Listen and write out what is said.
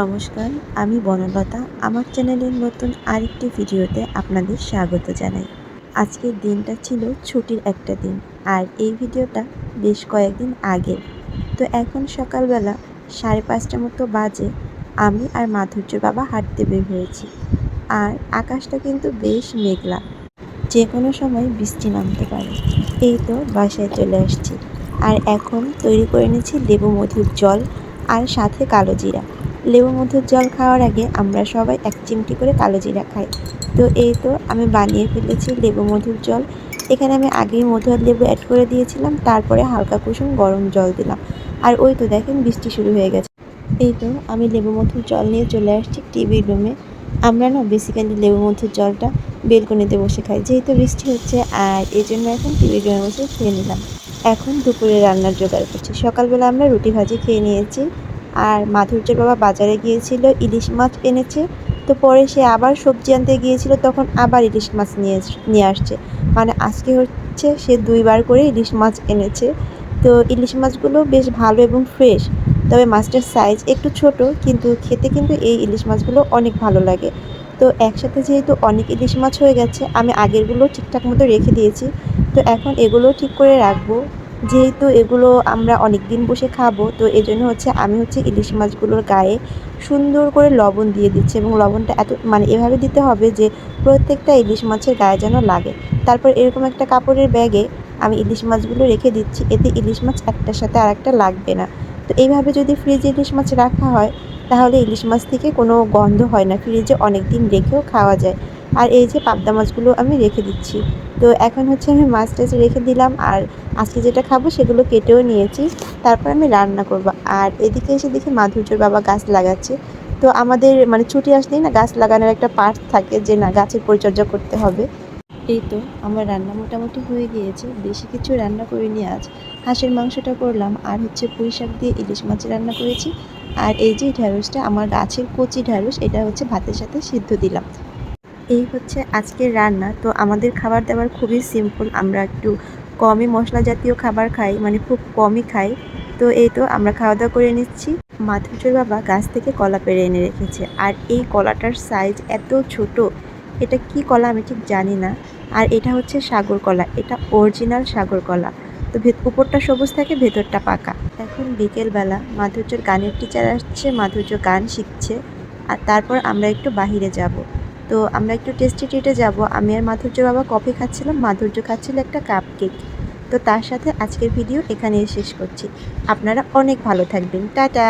নমস্কার, আমি বনলতা। আমার চ্যানেলের নতুন আরেকটি ভিডিওতে আপনাদের স্বাগত জানাই। আজকের দিনটা ছিল ছুটির একটা দিন, আর এই ভিডিওটা বেশ কয়েকদিন আগে তো এখন সকালবেলা সাড়ে পাঁচটা মতো বাজে, আমি আর মাধুর্য বাবা হাঁটতে বের হয়েছি। আর আকাশটা কিন্তু বেশ মেঘলা, যে কোনো সময় বৃষ্টি নামতে পারে। এই তো বাসায় চলে আসছি। আর এখন তৈরি করে নিয়েছি লেবু মধুর জল আর সাথে কালো জিরা। লেবু মধুর জল খাওয়ার আগে আমরা সবাই এক চিমটি করে কালো জিরা খাই। তো এই তো আমি বানিয়ে ফেলেছি লেবু মধুর জল। এখানে আমি আগেই মধু আর লেবু অ্যাড করে দিয়েছিলাম, তারপরে হালকা কুসুম গরম জল দিলাম। আর ওই তো দেখেন বৃষ্টি শুরু হয়ে গেছে। এই তো আমি লেবু মধুর জল নিয়ে চলে আসছি টিভি রুমে আমরা না বেসিক্যালি লেবু মধুর জলটা বেলকনিতে বসে খাই। যেহেতু বৃষ্টি হচ্ছে, আর এই জন্য এখন টিভি রুমে বসে খেয়ে নিলাম। এখন দুপুরে রান্নার জোগাড় করছি। সকালবেলা আমরা রুটি ভাজি খেয়ে নিয়েছি। আর মাধুর্যের বাবা বাজারে গিয়েছিল, ইলিশ মাছ এনেছে। তো পরে সে আবার সবজি আনতে গিয়েছিল, তখন আবার ইলিশ মাছ নিয়ে নিয়ে আসছে। মানে আজকে হচ্ছে সে দুইবার করে ইলিশ মাছ এনেছে। তো ইলিশ মাছগুলো বেশ ভালো এবং ফ্রেশ। তবে মাছটার সাইজ একটু ছোট, কিন্তু খেতে কিন্তু এই ইলিশ মাছগুলো অনেক ভালো লাগে। তো একসাথে যেহেতু অনেক ইলিশ মাছ হয়ে গেছে, আমি আগেরগুলো ঠিকঠাক মতো রেখে দিয়েছি। তো এখন এগুলো ঠিক করে রাখব। যেহেতু এগুলো আমরা অনেক দিন বসে খাব, তো এই জন্য হচ্ছে আমি হচ্ছে ইলিশ মাছগুলোর গায়ে সুন্দর করে লবণ দিয়ে দিচ্ছি এবং লবণটা এত মানে এভাবে দিতে হবে যে প্রত্যেকটা ইলিশ মাছের গায়ে যেন লাগে। তারপর এরকম একটা কাপড়ের ব্যাগে আমি ইলিশ মাছগুলো রেখে দিচ্ছি, এতে ইলিশ মাছ একটার সাথে আর একটা লাগবে না। তো এইভাবে যদি ফ্রিজে ইলিশ মাছ রাখা হয়, তাহলে ইলিশ মাছ থেকে কোনো গন্ধ হয় না, ফ্রিজে অনেক দিন রেখেও খাওয়া যায়। আর এই যে পাবদা মাছগুলো আমি রেখে দিচ্ছি। তো এখন হচ্ছে আমি মাছ টাছ রেখে দিলাম আর আজকে যেটা খাব সেগুলো কেটেও নিয়েছি। তারপর আমি রান্না করব। আর এদিকে এসে দেখি মাধুর্যর বাবা গাছ লাগাচ্ছে। তো আমাদের মানে ছুটি আসলেই না গাছ লাগানোর একটা পার্ট থাকে যে না গাছের পরিচর্যা করতে হবে। এই তো আমার রান্না মোটামুটি হয়ে গিয়েছে। বেশি কিছু রান্না করিনি আজ। হাঁসের মাংসটা করলাম আর হচ্ছে পুঁই শাক দিয়ে ইলিশ মাছ রান্না করেছি। আর এই যে ঢ্যাঁড়সটা, আমার গাছের কচি ঢ্যাঁড়স, এটা হচ্ছে ভাতের সাথে সিদ্ধ দিলাম। এই হচ্ছে আজকের রান্না। তো আমাদের খাবার দাবার খুবই সিম্পল আমরা একটু কমই মশলা জাতীয় খাবার খাই মানে খুব কমই খাই। তো এই তো আমরা খাওয়া দাওয়া করে নিচ্ছি। মাধুর্যর বাবা গাছ থেকে কলা পেরে এনে রেখেছে। আর এই কলাটার সাইজ এত ছোট, এটা কি কলা আমি ঠিক জানি না। আর এটা হচ্ছে সাগর কলা, এটা অরিজিনাল সাগর কলা। তো ভেত উপরটা সবুজ থাকে, ভেতরটা পাকা। এখন বিকেলবেলা মাধুর্যর গানের টিচার আসছে, মাধুর্য গান শিখছে। আর তারপর আমরা একটু বাহিরে যাব। তো আমরা একটু টেস্টি ট্রিটে যাব। আমি আর মাধুর্য বাবা কফি খাচ্ছিলাম। মাধুর্য খাচ্ছিল একটা কাপ কেক তো তার সাথে আজকের ভিডিও এখানেই শেষ করছি। আপনারা অনেক ভালো থাকবেন। টাটা!